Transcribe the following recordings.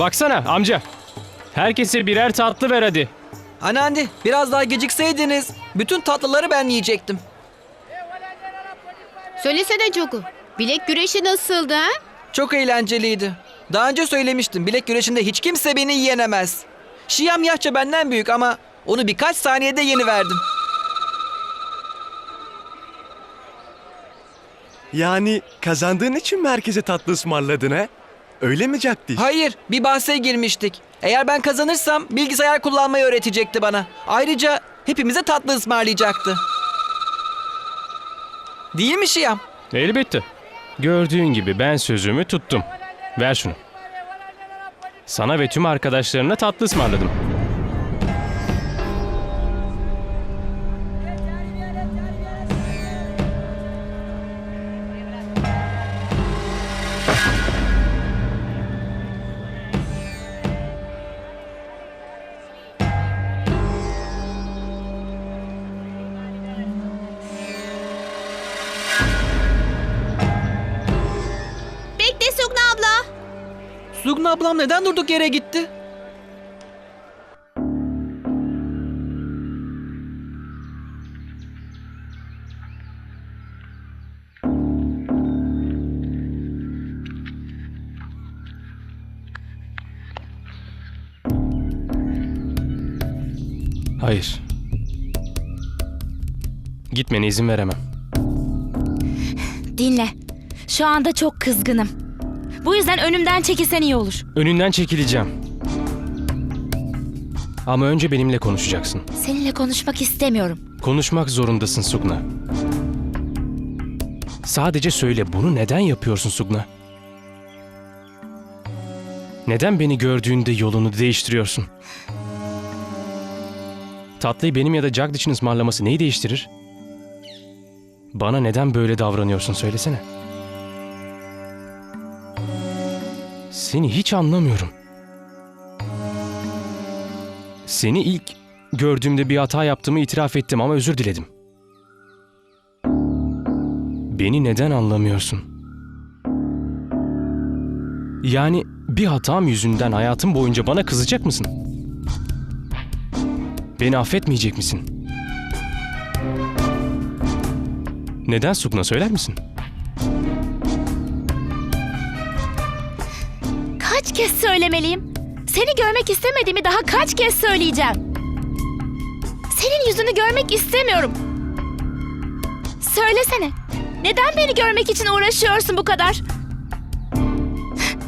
Baksana amca. Herkese birer tatlı ver hadi. Anneanne biraz daha gecikseydiniz bütün tatlıları ben yiyecektim. Söylesene Cogu. Bilek güreşi nasıldı ha? Çok eğlenceliydi. Daha önce söylemiştim bilek güreşinde hiç kimse beni yenemez. Şiyam yaşça benden büyük ama onu birkaç saniyede yeniverdim. Yani kazandığın için mi herkese tatlı ısmarladın ha? Öyle mi Caktiş? Hayır bir bahse girmiştik. Eğer ben kazanırsam bilgisayar kullanmayı öğretecekti bana. Ayrıca hepimize tatlı ısmarlayacaktı. Değil mi Şiyam? Elbette. Gördüğün gibi ben sözümü tuttum. Ver şunu. Sana ve tüm arkadaşlarına tatlı ısmarladım. Ablam neden durduk yere gitti? Hayır. Gitmene izin veremem. Dinle. Şu anda çok kızgınım. Bu yüzden önümden çekilsen iyi olur. Önünden çekileceğim. Ama önce benimle konuşacaksın. Seninle konuşmak istemiyorum. Konuşmak zorundasın Sugna. Sadece söyle bunu neden yapıyorsun Sugna? Neden beni gördüğünde yolunu değiştiriyorsun? Tatlıyı benim ya da Jagdish'in ısmarlaması neyi değiştirir? Bana neden böyle davranıyorsun söylesene. Seni hiç anlamıyorum. Seni ilk gördüğümde bir hata yaptığımı itiraf ettim ama özür diledim. Beni neden anlamıyorsun? Yani bir hatam yüzünden hayatım boyunca bana kızacak mısın? Beni affetmeyecek misin? Neden Sugna söyler misin? Kaç kez söylemeliyim? Seni görmek istemediğimi daha kaç kez söyleyeceğim? Senin yüzünü görmek istemiyorum. Söylesene. Neden beni görmek için uğraşıyorsun bu kadar?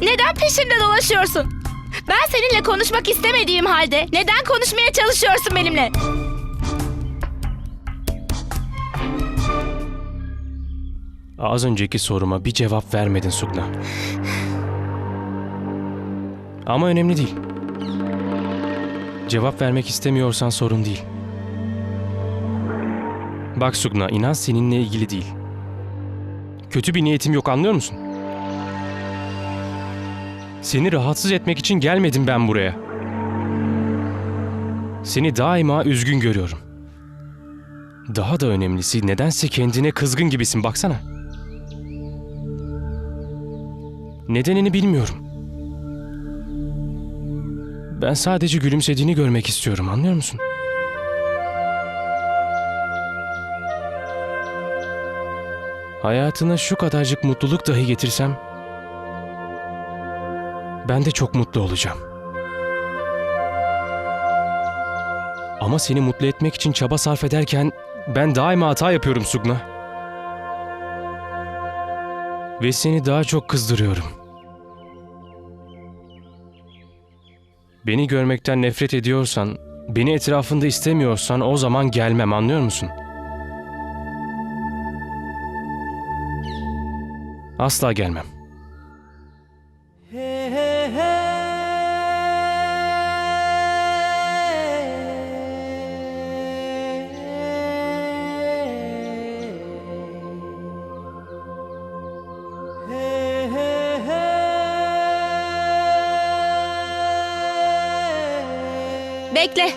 Neden peşimde dolaşıyorsun? Ben seninle konuşmak istemediğim halde neden konuşmaya çalışıyorsun benimle? Az önceki soruma bir cevap vermedin Sugna. Ama önemli değil. Cevap vermek istemiyorsan sorun değil. Bak Sugna, inan seninle ilgili değil. Kötü bir niyetim yok anlıyor musun? Seni rahatsız etmek için gelmedim ben buraya. Seni daima üzgün görüyorum. Daha da önemlisi nedense kendine kızgın gibisin baksana. Nedenini bilmiyorum. Ben sadece gülümsediğini görmek istiyorum anlıyor musun? Hayatına şu kadarcık mutluluk dahi getirsem ben de çok mutlu olacağım. Ama seni mutlu etmek için çaba sarf ederken ben daima hata yapıyorum Sugna. Ve seni daha çok kızdırıyorum. Beni görmekten nefret ediyorsan, beni etrafında istemiyorsan o zaman gelmem anlıyor musun? Asla gelmem. Bekle.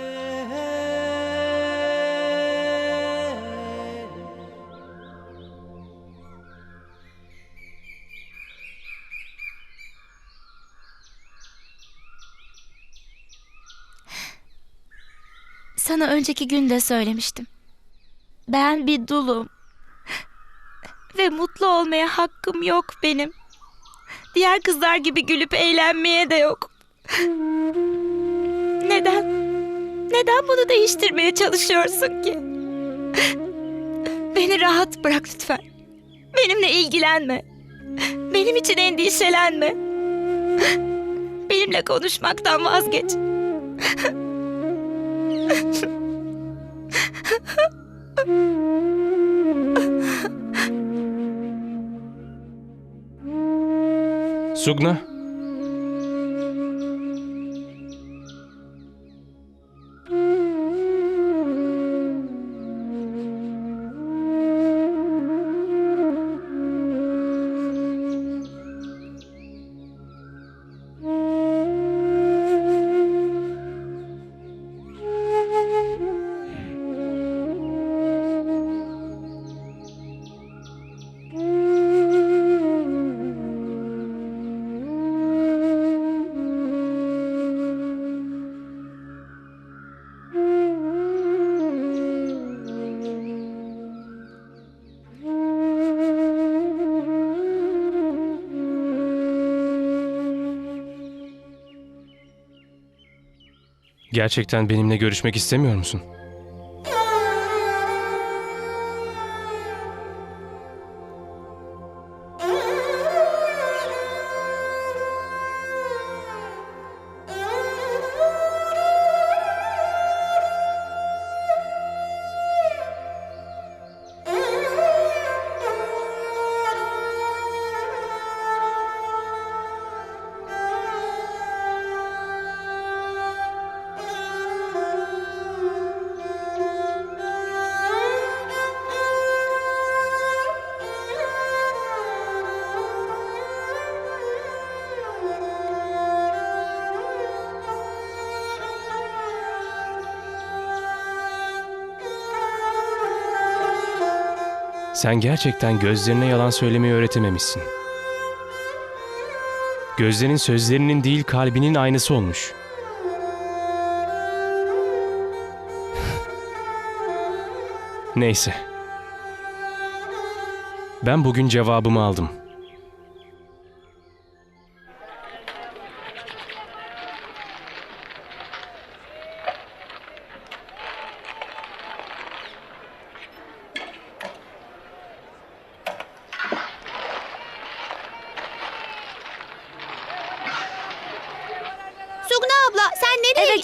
Sana önceki gün de söylemiştim. Ben bir dulum. Ve mutlu olmaya hakkım yok benim. Diğer kızlar gibi gülüp eğlenmeye de yok. Neden? Neden bunu değiştirmeye çalışıyorsun ki? Beni rahat bırak lütfen. Benimle ilgilenme. Benim için endişelenme. Benimle konuşmaktan vazgeç. Sugna. Gerçekten benimle görüşmek istemiyor musun? Sen gerçekten gözlerine yalan söylemeyi öğretememişsin. Gözlerin sözlerinin değil kalbinin aynısı olmuş. Neyse. Ben bugün cevabımı aldım.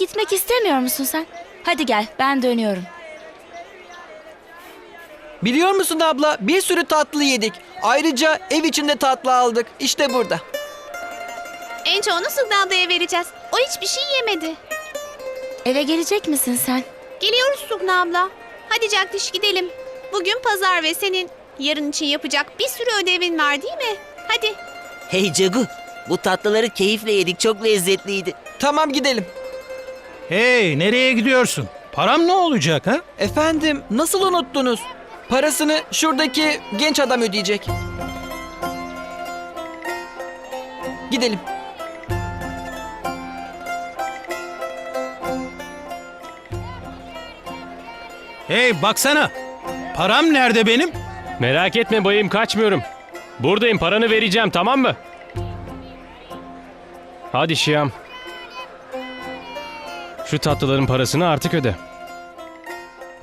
Gitmek istemiyor musun sen? Hadi gel ben dönüyorum. Biliyor musun abla bir sürü tatlı yedik. Ayrıca ev içinde tatlı aldık. İşte burada. En çoğunu Sugna ablaya vereceğiz. O hiçbir şey yemedi. Eve gelecek misin sen? Geliyoruz Sugna abla. Hadi Caktiş gidelim. Bugün pazar ve senin yarın için yapacak bir sürü ödevin var değil mi? Hadi. Hey Cagu, bu tatlıları keyifle yedik. Çok lezzetliydi. Tamam gidelim. Hey nereye gidiyorsun? Param ne olacak ha? Efendim nasıl unuttunuz? Parasını şuradaki genç adam ödeyecek. Gidelim. Hey baksana. Param nerede benim? Merak etme bayım kaçmıyorum. Buradayım paranı vereceğim tamam mı? Hadi Şiyam. Şu tatlıların parasını artık öde.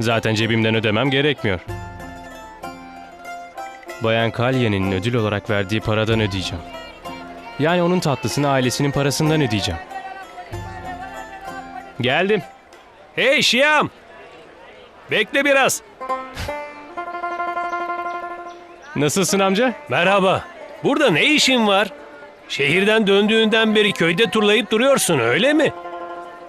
Zaten cebimden ödemem gerekmiyor. Bayan Kalye'nin ödül olarak verdiği paradan ödeyeceğim. Yani onun tatlısını ailesinin parasından ödeyeceğim. Geldim. Hey Şiyam! Bekle biraz. Nasılsın amca? Merhaba. Burada ne işin var? Şehirden döndüğünden beri köyde turlayıp duruyorsun öyle mi?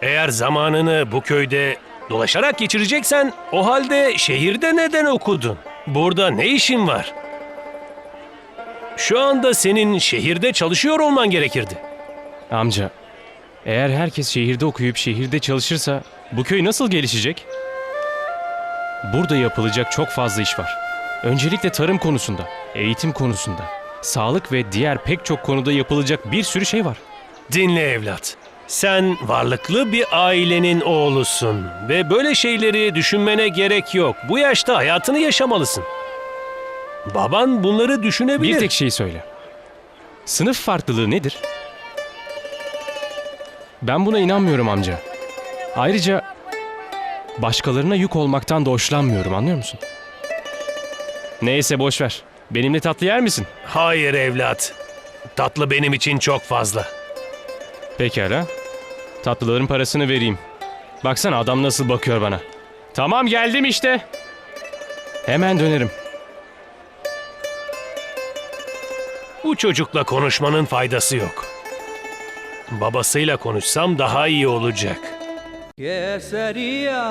Eğer zamanını bu köyde dolaşarak geçireceksen o halde şehirde neden okudun? Burada ne işin var? Şu anda senin şehirde çalışıyor olman gerekirdi. Amca, eğer herkes şehirde okuyup şehirde çalışırsa bu köy nasıl gelişecek? Burada yapılacak çok fazla iş var. Öncelikle tarım konusunda, eğitim konusunda, sağlık ve diğer pek çok konuda yapılacak bir sürü şey var. Dinle evlat. Sen varlıklı bir ailenin oğlusun ve böyle şeyleri düşünmene gerek yok. Bu yaşta hayatını yaşamalısın. Baban bunları düşünebilir. Bir tek şeyi söyle. Sınıf farklılığı nedir? Ben buna inanmıyorum amca. Ayrıca başkalarına yük olmaktan da hoşlanmıyorum anlıyor musun? Neyse boş ver. Benimle tatlı yer misin? Hayır evlat. Tatlı benim için çok fazla. Pekala. Tatlıların parasını vereyim. Baksana adam nasıl bakıyor bana. Tamam geldim işte. Hemen dönerim. Bu çocukla konuşmanın faydası yok. Babasıyla konuşsam daha iyi olacak. Keseriya